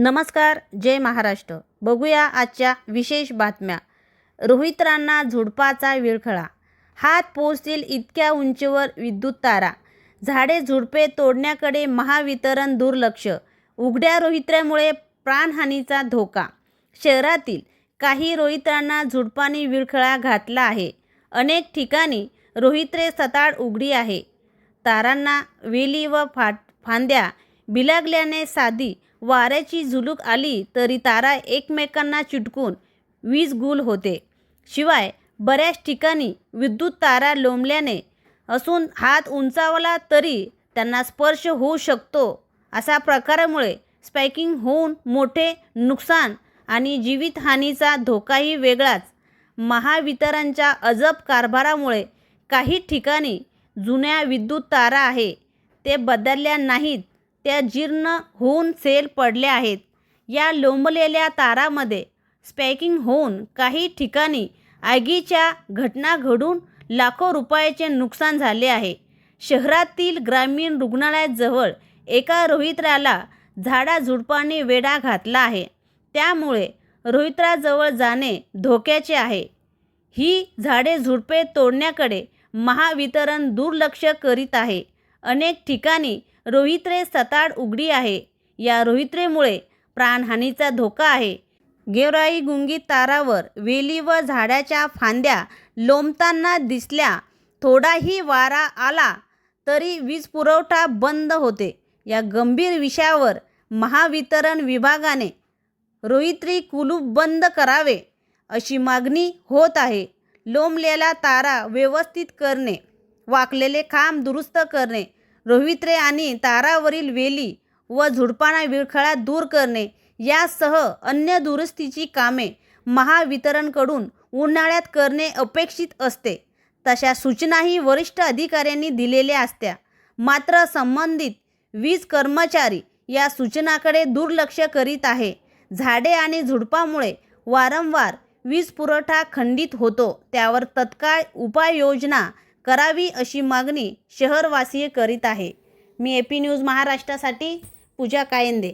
नमस्कार जय महाराष्ट्र. बघूया आजच्या विशेष बातम्या. रोहित राणा झुडपाचा विळखळा. हात पोचतील इतक्या उंचीवर विद्युत तारा. झाडे झुडपे तोडण्याकडे महावितरण दुर्लक्ष. उघड्या रोहित्र्यामुळे प्राणहानीचा धोका. शहरातील काही रोहित्रांना झुडपाने विळखळा घातला आहे. अनेक ठिकाणी रोहित्रे सताड उघडी आहे. तारांना वेली व फाट फांद्या बिलागल्याने साधी वाऱ्याची झुलूक आली तरी तारा एकमेकांना चिटकून वीज गुल होते. शिवाय बऱ्याच ठिकाणी विद्युत तारा लोंबल्याने असून हात उंचावला तरी त्यांना स्पर्श होऊ शकतो. अशा प्रकारामुळे स्पायकिंग होऊन मोठे नुकसान आणि जीवितहानीचा धोकाही वेगळाच. महावितरणच्या अजब कारभारामुळे काही ठिकाणी जुन्या विद्युत तारा आहे. ते बदलल्या नाहीत. त्या जीर्ण होऊन सेल पडल्या आहेत. या लोंबलेल्या तारामध्ये स्पॅकिंग होऊन काही ठिकाणी आगीच्या घटना घडून लाखो रुपयाचे नुकसान झाले आहे. शहरातील ग्रामीण रुग्णालयाजवळ एका रोहित्राला झाडाझुडपाने वेढा घातला आहे. त्यामुळे रोहित्राजवळ जाणे धोक्याचे आहे. ही झाडे झुडपे तोडण्याकडे महावितरण दुर्लक्ष करीत आहे. अनेक ठिकाणी रोहित्रे सताड उघडी आहे. या रोहित्रेमुळे प्राणहानीचा धोका आहे. गेवराई गुंगी तारावर वेली व झाडाच्या फांद्या लोंबताना दिसल्या. थोडाही वारा आला तरी वीज पुरवठा बंद होते. या गंभीर विषयावर महावितरण विभागाने रोहित्री कुलूप बंद करावे अशी मागणी होत आहे. लोंबलेला तारा व्यवस्थित करणे वाकलेले खांब दुरुस्त करणे रोहित्रे आणि तारावरील वेली व झुडपाना विळखळा दूर करणे यासह अन्य दुरुस्तीची कामे महावितरणकडून उन्हाळ्यात करणे अपेक्षित असते. तशा सूचनाही वरिष्ठ अधिकाऱ्यांनी दिलेल्या असत्या. मात्र संबंधित वीज कर्मचारी या सूचनाकडे दुर्लक्ष करीत आहे. झाडे आणि झुडपामुळे वारंवार वीज पुरवठा खंडित होतो. त्यावर तत्काळ उपाययोजना करावी अशी मागणी शहरवासीय करीत आहे. मी ए पी न्यूज महाराष्ट्रासाठी पूजा कायंदे.